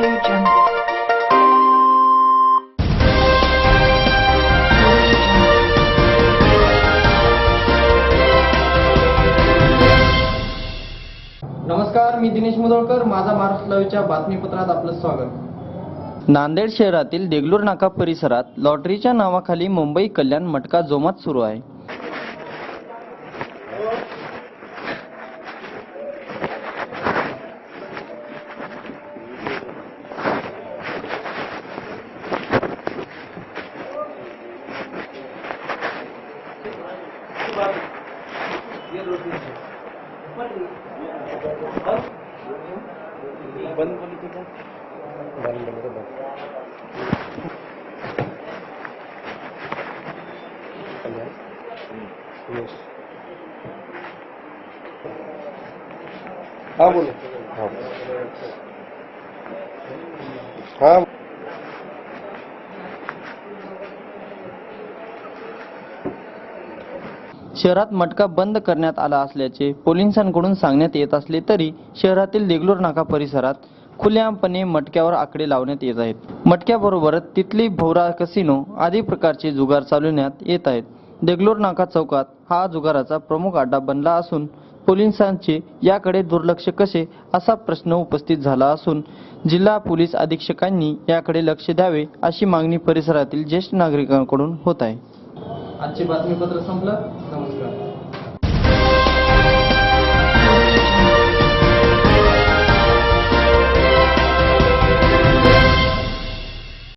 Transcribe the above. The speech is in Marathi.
audio नमस्कार मी दिनेश मुदोळकर. माझा महाराष्ट्र लाईव्हच्या बातमीपत्रात आपलं स्वागत. नांदेड शहरातील देगलूर नाका परिसरात लॉटरीच्या नावाखाली मुंबई कल्याण मटका जोमात सुरू आहे. हा बोला. हा. शहरात मटका बंद करण्यात आला असल्याचे पोलिसांकडून सांगण्यात येत असले तरी शहरातील देगलूर नाका परिसरात खुलेआमपणे मटक्यावर आकडे लावण्यात येत आहेत. मटक्याबरोबरच तिथली भोवरा कसिनो आदी प्रकारचे जुगार चालवण्यात येत आहेत. देगलूर नाका चौकात हा जुगाराचा प्रमुख अड्डा बनला असून पोलिसांचे याकडे दुर्लक्ष कसे असा प्रश्न उपस्थित झाला असून जिल्हा पोलीस अधीक्षकांनी याकडे लक्ष द्यावे अशी मागणी परिसरातील ज्येष्ठ नागरिकांकडून होत आहे. आजचे बातमीपत्र संपलं. नमस्कार.